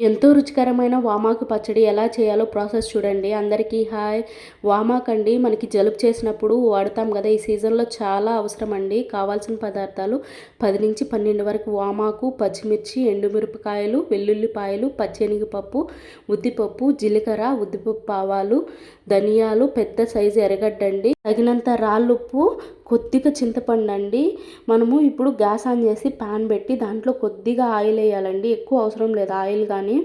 ఎంతో రుచికరమైన వామాకు పచ్చడి ఎలా చేయాలో ప్రాసెస్ చూడండి. అందరికీ హాయ్. వామాకు అండి మనకి జలుబు చేసినప్పుడు వాడతాం కదా ఈ సీజన్లో చాలా అవసరం అండి కావాల్సిన పదార్థాలు పది నుంచి పన్నెండు వరకు వామాకు పచ్చిమిర్చి ఎండుమిరపకాయలు వెల్లుల్లిపాయలు పచ్చెనిగిపప్పు ఉద్దిపప్పు జీలకర్ర ఉద్దిపప్పు ఆవాలు ధనియాలు పెద్ద సైజు ఎరగడ్డండి తగినంత రాళ్ళుప్పు కొద్దిగా చింతపండు అండి మనము ఇప్పుడు గ్యాస్ ఆన్ చేసి పాన్ పెట్టి దాంట్లో కొద్దిగా ఆయిల్ వేయాలండి. ఎక్కువ అవసరం లేదు ఆయిల్ కానీ.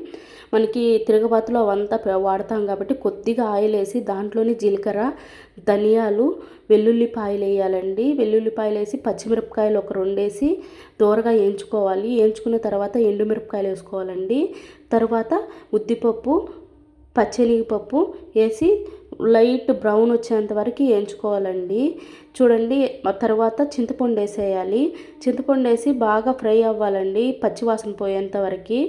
మనకి తిరగబాతులో అవంతా వాడతాం కాబట్టి కొద్దిగా ఆయిల్ వేసి దాంట్లోని జీలకర్ర ధనియాలు వెల్లుల్లిపాయలు వేయాలండి. వెల్లుల్లిపాయలు వేసి పచ్చిమిరపకాయలు ఒక రెండు వేసి దూరగా వేయించుకోవాలి. వేయించుకున్న తర్వాత ఎండుమిరపకాయలు వేసుకోవాలండి. తర్వాత ఉద్దిపప్పు పచ్చెనిగిపప్పు వేసి లైట్ బ్రౌన్ వచ్చేంత వరకు వేయించుకోవాలండి. చూడండి తర్వాత చింతపండు వేసేయాలి చింతపండు వేసి బాగా ఫ్రై అవ్వాలండి పచ్చివాసన పోయేంత వరకు.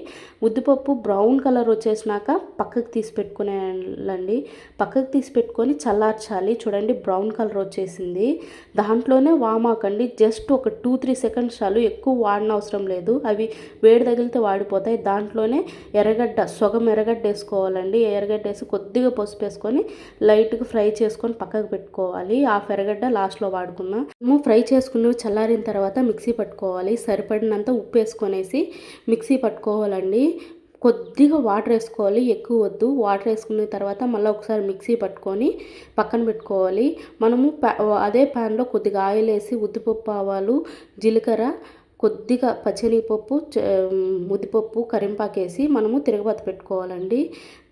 ఉద్దిపప్పు బ్రౌన్ కలర్ వచ్చేసినాక పక్కకు తీసి పెట్టుకునేయాలండి. పక్కకు తీసి పెట్టుకొని చల్లార్చాలి. చూడండి బ్రౌన్ కలర్ వచ్చేసింది. దాంట్లోనే వామాకండి. జస్ట్ ఒక టూ త్రీ సెకండ్స్ చాలు ఎక్కువ వాడిన అవసరం లేదు. అవి వేడి తగిలితే వాడిపోతాయి. దాంట్లోనే ఎర్రగడ్డ సొగం ఎర్రగడ్డ వేసుకోవాలండి. ఎర్రగడ్డ వేసి కొద్దిగా పసుపు వేసుకొని లైట్గా ఫ్రై చేసుకొని పక్కకు పెట్టుకోవాలి. ఆ ఎర్రగడ్డ లాస్ట్లో వాడుకున్నాం. మేము ఫ్రై చేసుకున్నవి చల్లారిన తర్వాత మిక్సీ పట్టుకోవాలి. సరిపడినంత ఉప్పు వేసుకొనేసి మిక్సీ పట్టుకోవాలండి. కొద్దిగా వాటర్ వేసుకోవాలి. ఎక్కువ వద్దు. వాటర్ వేసుకున్న తర్వాత మళ్ళీ ఒకసారి మిక్సీ పట్టుకొని పక్కన పెట్టుకోవాలి. మనము అదే ప్యాన్లో కొద్దిగా ఆయిల్ వేసి ఉద్దిపప్పు ఆవాలు జీలకర్ర కొద్దిగా పచ్చనిపప్పు ముద్దిపప్పు కరింపాకేసి మనము తిరగబాత పెట్టుకోవాలండి.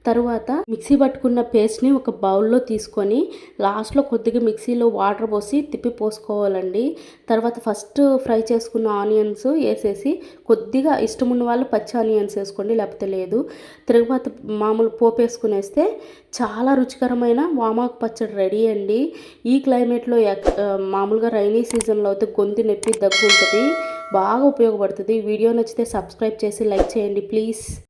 తరువాత మిక్సీ పట్టుకున్న పేస్ట్ని ఒక బౌల్లో తీసుకొని లాస్ట్లో కొద్దిగా మిక్సీలో వాటర్ పోసి తిప్పి పోసుకోవాలండి. తర్వాత ఫస్ట్ ఫ్రై చేసుకున్న ఆనియన్స్ వేసేసి కొద్దిగా ఇష్టం ఉన్న వాళ్ళు పచ్చి ఆనియన్స్ వేసుకోండి లేకపోతే లేదు. తర్వాత మామూలు పోపు వేసుకునేస్తే చాలా రుచికరమైన వామాకు పచ్చడి రెడీ అండి. ఈ క్లైమేట్లో మామూలుగా రైనీ సీజన్లో అయితే గొంతు నొప్పి దగ్గు ఉంటుంది బాగా ఉపయోగపడుతుంది. వీడియో నచ్చితే సబ్స్క్రైబ్ చేసి లైక్ చేయండి ప్లీజ్.